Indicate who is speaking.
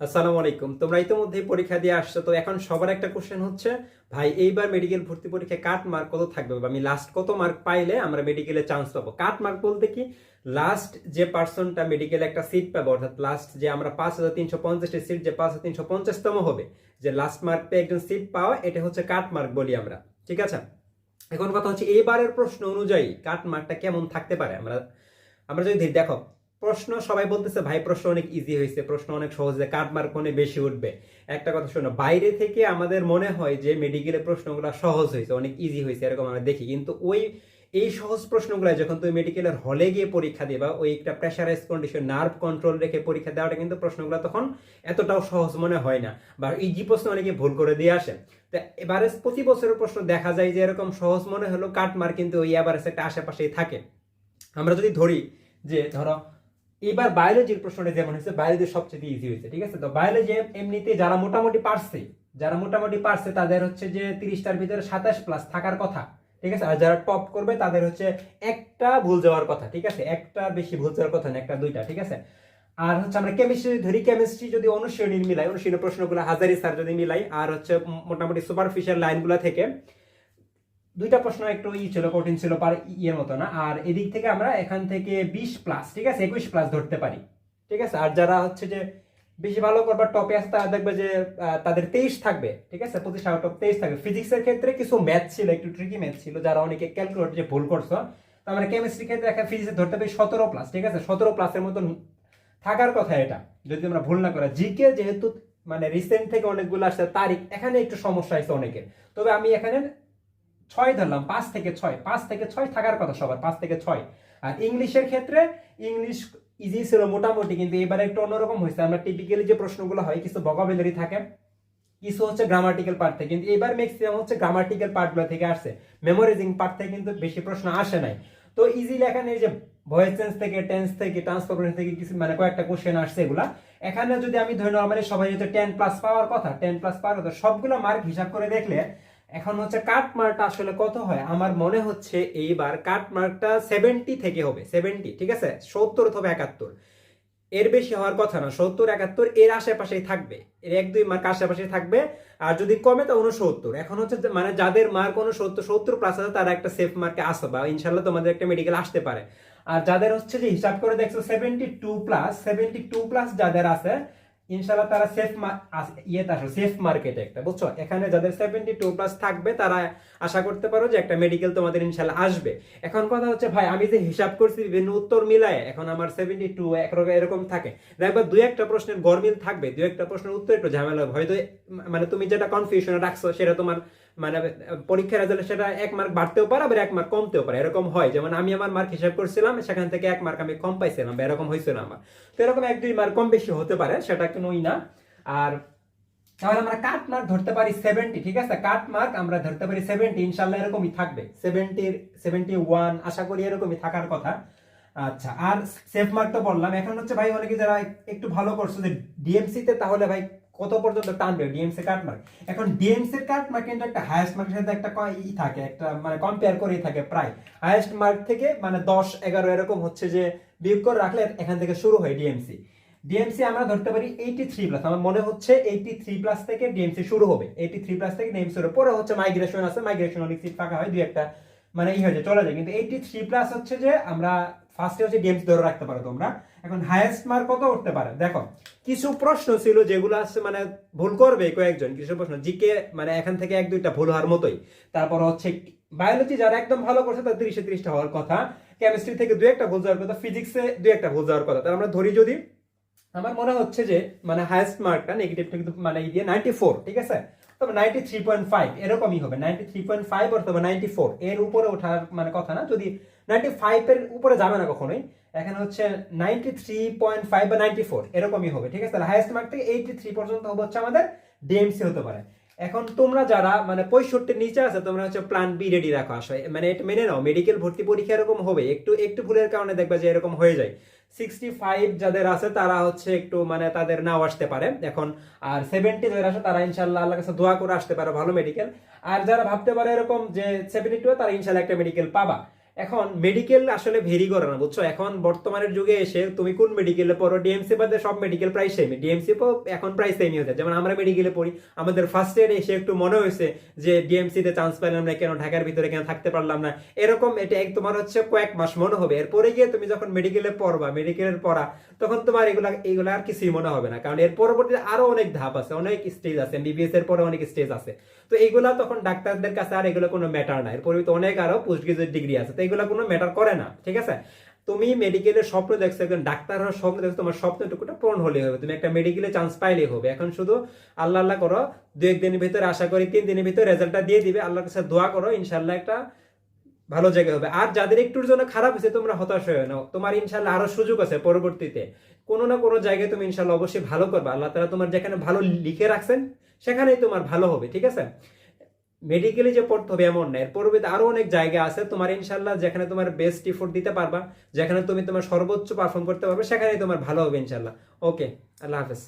Speaker 1: আসসালামু আলাইকুম। তোমরা ইতিমধ্যে পরীক্ষা দিয়ে আসছো, তো এখন সবার একটা কোশ্চেন হচ্ছে, ভাই, এইবার মেডিকেল ভর্তি পরীক্ষায় কাট মার্ক কত থাকবে? আমি লাস্ট কত মার্ক পাইলে আমরা মেডিকেলে চান্স পাবো? কাট মার্ক বলতে কি লাস্ট যে পার্সনটা মেডিকেলে একটা সিট পাবে, অর্থাৎ লাস্ট যে আমরা পাঁচ হাজার তিনশো পঞ্চাশটি সিট যে পাঁচ হাজার তিনশো পঞ্চাশতম হবে, যে লাস্ট মার্ক পেয়ে একজন সিট পাওয়া, এটা হচ্ছে কাট মার্ক বলি আমরা। ঠিক আছে? এখন কথা হচ্ছে, এইবারের প্রশ্ন অনুযায়ী কাট মার্কটা কেমন থাকতে পারে? আমরা আমরা যদি দেখো প্রশ্ন সবাই বলতেছে, ভাই, প্রশ্ন অনেক ইজি হয়েছে, প্রশ্ন অনেক সহজে কাট মার্ক অনেক বেশি উঠবে? একটা কথা শোনো, বাইরে থেকে আমাদের মনে হয় যে মেডিকেলের প্রশ্নগুলো সহজ হয়েছে, অনেক ইজি হয়েছে, এরকম আমরা দেখি। কিন্তু ওই, এই সহজ প্রশ্নগুলো যখন তুমি মেডিকেলের হলে গিয়ে পরীক্ষা দিবা, ওই একটা প্রেশারাইজ কন্ডিশন নার্ভ কন্ট্রোল রেখে পরীক্ষা দেওয়াটা কিন্তু প্রশ্নগুলো তখন এতটাও সহজ মনে হয় না, বা ইজি প্রশ্ন অনেকে ভুল করে দিয়ে আসে। তো এবারে প্রতি বছরের প্রশ্ন দেখা যায় যে এরকম সহজ মনে হলো কাট মার্ক কিন্তু ওই এভারেজ একটা আশেপাশেই থাকে। আমরা যদি ধরি যে, ধরো এবার বায়োলজির প্রশ্নটা যেমন হয়েছে বায়োলজি সবচেয়ে ইজি হয়েছে, ঠিক আছে? তো বায়োলজি এমনিতে যারা মোটামুটি পারছে, যারা মোটামুটি পারছে, তাদের হচ্ছে যে তিরিশটার ভিতরে সাতাশ প্লাস থাকার কথা, ঠিক আছে? আর যারা টপ করবে, তাদের হচ্ছে একটা ভুল যাওয়ার কথা, ঠিক আছে? একটা বেশি ভুল যাওয়ার কথা না, একটা দুইটা, ঠিক আছে? আর হচ্ছে আমরা কেমিস্ট্রি ধরি কেমিস্ট্রি যদি অনুশীলনী মিলাই, অনুশীলনী প্রশ্নগুলো হাজারি স্যার যদি মিলাই, আর হচ্ছে মোটামুটি সুপারফিশিয়াল লাইনগুলো থেকে দুইটা প্রশ্ন একটু ই ছিল, কঠিন ছিল পার ইয়ের মতো না। আর এদিক থেকে আমরা এখান থেকে বিশ প্লাস ঠিক আছে? একুশ প্লাস ধরতে পারি, ঠিক আছে? আর যারা হচ্ছে যে বেশি ভালো করবার টপে আছে, তারা দেখবে যে তাদের তেইশ থাকবে, ঠিক আছে? পঁচিশ আউট অফ তেইশ থাকবে। ফিজিক্সের ক্ষেত্রে কিছু ম্যাথ ছিল, একটু ট্রিকি ম্যাথ ছিল, যারা অনেকে ক্যালকুলেট যে ভুল করছ। তো আমরা কেমিস্ট্রি ক্ষেত্রে একটা ফিজিক্সে ধরতে পারি সতেরো প্লাস ঠিক আছে? সতেরো প্লাসের মতন থাকার কথা এটা। যদি আমরা ভুল না করা জিকে যেহেতু মানে রিসেন্ট থেকে অনেকগুলো আসছে, তারিখ, এখানে একটু সমস্যা হয়েছে অনেকের। তবে আমি এখানে ছয় ধরলাম, পাঁচ থেকে ছয়। পাঁচ থেকে ছয় থাকার কথা সবার, পাঁচ থেকে ছয়। আর ইংলিশের ক্ষেত্রে ইংলিশ ইজি ছিল মোটামুটি, কিন্তু এবারে একটু অন্যরকম হয়েছে। আমরা টিপিক্যালি যে প্রশ্নগুলো হয়, কিছু ভোকাবুলারি থাকে, কিছু হচ্ছে গ্রামাটিক্যাল পার্ট থেকে, কিন্তু এবার ম্যাক্সিমাম হচ্ছে গ্রামাটিক্যাল পার্টগুলো থেকে আসছে। মেমোরাইজিং পার্ট থেকে কিন্তু বেশি প্রশ্ন আসে নাই। তো ইজিলি এখানে যে ভয়েস চেঞ্জ থেকে টেন্স থেকে ট্রান্সফরমেশন থেকে কিছু মানে কয়েকটা কোশ্চেন আসছে এগুলা। এখানে যদি আমি ধরি নর্মালি সবাই হচ্ছে টেন প্লাস পাওয়ার কথা টেন প্লাস পাওয়ার কথা, সবগুলো মার্ক হিসাব করে দেখলে এখন হচ্ছে কাট মার্কটা আসলে কত হয়? আমার মনে হচ্ছে এইবার কাট মার্কটা সেভেন্টি থেকে হবে সেভেন্টি ঠিক আছে? সত্তর অথবা একাত্তর। এর বেশি হওয়ার কথা না, সত্তর, একাত্তর, এর আশেপাশেই থাকবে। এর এক, দুই মার্ক আশেপাশেই থাকবে, আর যদি কমে তা উনসত্তর এখন হচ্ছে মানে যাদের মার্ক উনসত্তর সত্তর প্লাস আছে, তারা একটা সেফ মার্কে আসবে বা ইনশাল্লাহ তোমাদের একটা মেডিকেল আসতে পারে। আর যাদের হচ্ছে যে, হিসাব করে দেখছ seventy two plus seventy two plus যাদের আছে ইনশাল্লাহ তারা সেফ ইয়েতে আসো সেফ মার্কেটে একটা, বুঝছ? এখানে যাদের সেভেন্টি টু প্লাস থাকবে, তারা আশা করতে পারো যে একটা মেডিকেল তোমাদের ইনশাল্লাহ আসবে। এখন কথা হচ্ছে, ভাই, আমি যে হিসাব করছি বিভিন্ন উত্তর মিলায়, এখন আমার সেভেন্টি টু এরকম থাকে। দেখবা দু একটা প্রশ্নের গরমিল থাকবে দু একটা প্রশ্নের উত্তর একটু ঝামেলা হয়তো মানে তুমি যেটা কনফিউশনে রাখছো, সেটা তোমার মানে পরীক্ষার সেটা এক মার্ক বাড়তেও পারে, আবার এক মার্ক কমতেও পারে। এরকম হয়। যেমন আমি আমার মার্ক হিসাব করছিলাম, সেখান থেকে এক মার্ক আমি কম পাইছিলাম এরকম হয়েছিল আমার। তো এরকম এক, দুই মার্ক কম বেশি হতে পারে, সেটা কোনোই না। আর তাহলে আমরা কাট মার্ক ধরতে পারি সেভেন্টি ঠিক আছে? কাট মার্ক আমরা ধরতে পারি সেভেন্টি ইনশাল্লাহ এরকমই থাকবে। সেভেন্টি সেভেন্টি ওয়ান আশা করি এরকমই থাকার কথা। আচ্ছা আর সেফ মার্ক তো বললাম। এখন হচ্ছে ভাই, অনেকে যারা একটু ভালো করছ যে ডিএমসি তে, তাহলে ভাই কত পর্যন্ত টানবে? ডিএমসি কাট মার্ক এখন ডিএমসি এর কাট মার্ক কিন্তু একটা হাইয়েস্ট মার্কের সাথে একটা ই থাকে, একটা মানে কম্পেয়ার করেই থাকে প্রায়। হাইয়েস্ট মার্ক থেকে মানে দশ, এগারো এরকম হচ্ছে যে বিয়োগ করে রাখলে এখান থেকে শুরু হয় ডিএমসি ডিএমসি আমরা ধরতে পারি এইটি থ্রি প্লাস আমার মনে হচ্ছে এইটি থ্রি প্লাস থেকে ডিএমসি শুরু হবে। এইটি থ্রি প্লাস থেকে ডিএমসি শুরু পরে হচ্ছে মাইগ্রেশন আছে। মাইগ্রেশন অনেক সিট ফাঁকা হয়, দুই একটা মানে ই হয়ে যায়, চলে যায়। কিন্তু এইটি থ্রি প্লাস হচ্ছে যে আমরা ফার্স্টে হচ্ছে ডিএমসি ধরে রাখতে পারো তোমরা। এখন হাইয়েস্ট মার্ক কত উঠতে পারে? দেখো, কিছু প্রশ্ন ছিল যেগুলো আছে মানে ভুল করবে কয়েকজন। কিছু প্রশ্ন জিকে মানে এখান থেকে এক, দুইটা ভুল হওয়ার মতোই। তারপর হচ্ছে বায়োলজি যারা একদম ভালো করছে তার তিরিশে তিরিশটা হওয়ার কথা। কেমিস্ট্রি থেকে দু একটা ভুল যাওয়ার কথা ফিজিক্সে দু একটা ভুল যাওয়ার কথা। তাহলে আমরা ধরি যদি, আমার মনে হচ্ছে যে মানে হাইয়েস্ট মার্কটা নেগেটিভ কিন্তু মানে ই দিয়ে নাইনটি ফোর ঠিক আছে? তবে নাইনটি থ্রি পয়েন্ট ফাইভ এরকমই হবে। নাইনটি থ্রি পয়েন্ট ফাইভ অথবা নাইনটি ফোর এর উপরে ওঠার মানে কথা না। যদি নাইনটি ফাইভ এর উপরে যাবে না কখনোই। এখানে হচ্ছে নাইনটি থ্রি পয়েন্ট ফাইভ বা নাইনটি ফোর এরকমই হবে, ঠিক আছে? তাহলে হাইয়েস্ট মার্ক থেকে এইটি থ্রি পর্যন্ত হবে হচ্ছে আমাদের ডিএমসি হতে পারে। এখন তোমরা যারা মানে পঁয়ষট্টির নিচে আছে, তোমরা হচ্ছে প্ল্যান বি রেডি রাখো, আসো। মানে এটা মেনে নাও মেডিকেল ভর্তি পরীক্ষা এরকম হবে, একটু একটু ভুলের কারণে দেখবা যে এরকম হয়ে যায়। সিক্সটি ফাইভ যাদের আছে, তারা হচ্ছে একটু মানে তাদের নাও আসতে পারে। এখন, আর সেভেন্টি যাদের আসে তারা ইনশাল্লাহ আল্লাহ কাছে দোয়া করে আসতে পারে, ভালো মেডিকেল আর যারা ভাবতে পারে এরকম যে সেভেন্টি টু তারা ইনশাল্লাহ একটা মেডিকেল পাবা। এখন মেডিকেল আসলে ভেরি করে না, বুঝছ? এখন বর্তমানের যুগে এসে তুমি কোন মেডিকেলে পড়ো? ডিএমসি বাদে সব মেডিকেল প্রায় সেমই ডিএমসি এখন প্রায় সেমই হতে যেমন আমরা মেডিকেলে পড়ি, আমাদের ফার্স্ট ইয়ারে এসে একটু মনে হয়েছে যে ডিএমসি তে চান্স পেলাম না, কেন ঢাকার ভিতরে কেন থাকতে পারলাম না? এরকম এটা এক তোমার হচ্ছে কয়েক মাস মনে হবে। এরপরে গিয়ে তুমি যখন মেডিকেলে পড়বা মেডিকেলের পড়া, তখন তোমার এগুলা এগুলা আর কিছুই মনে হবে না। কারণ এর পরবর্তীতে আরও অনেক ধাপ আছে, অনেক স্টেজ আছে এমবিবিএস এর পরে অনেক স্টেজ আছে। তো এইগুলা তখন ডাক্তারদের কাছে আর এগুলো কোনো ম্যাটার না। এর পরিবর্তে অনেক আরও পোস্ট গ্রাজুয়েট ডিগ্রি আছে। তো এগুলো কোনো ম্যাটার করে না, ঠিক আছে? তুমি মেডিকেলের স্বপ্ন দেখছ, একজন ডাক্তার হওয়ার স্বপ্ন দেখছ, তোমার স্বপ্নটুকুটা পূরণ হলে হবে। তুমি একটা মেডিকেলে চান্স পাইলেই হবে। এখন শুধু আল্লাহ আল্লাহ করো, দু একদিনের ভিতরে আশা করি, তিন দিনের ভিতরে রেজাল্টটা দিয়ে দিবে। আল্লাহর কাছে দোয়া করো ইনশাল্লাহ একটা ভালো জায়গা হবে। আর যাদের একটুর জন্য খারাপ হয়েছে, তোমরা হতাশ হয়ে নাও। তোমার ইনশাল্লাহ আরও সুযোগ আছে পরবর্তীতে। কোনো না কোনো জায়গায় তুমি ইনশাল্লাহ অবশ্যই ভালো করবে। আল্লাহ তালা তোমার যেখানে ভালো লিখে রাখছেন সেখানেই তোমার ভালো হবে, ঠিক আছে? মেডিকেলে যে পড়তে হবে এমন না এর আরও অনেক জায়গা আছে, তোমার ইনশাল্লাহ যেখানে তোমার বেস্ট ইফোর্ট দিতে পারবা, যেখানে তুমি তোমার সর্বোচ্চ পারফর্ম করতে পারবে, সেখানেই তোমার ভালো হবে ইনশাল্লাহ। ওকে আল্লাহ হাফেজ।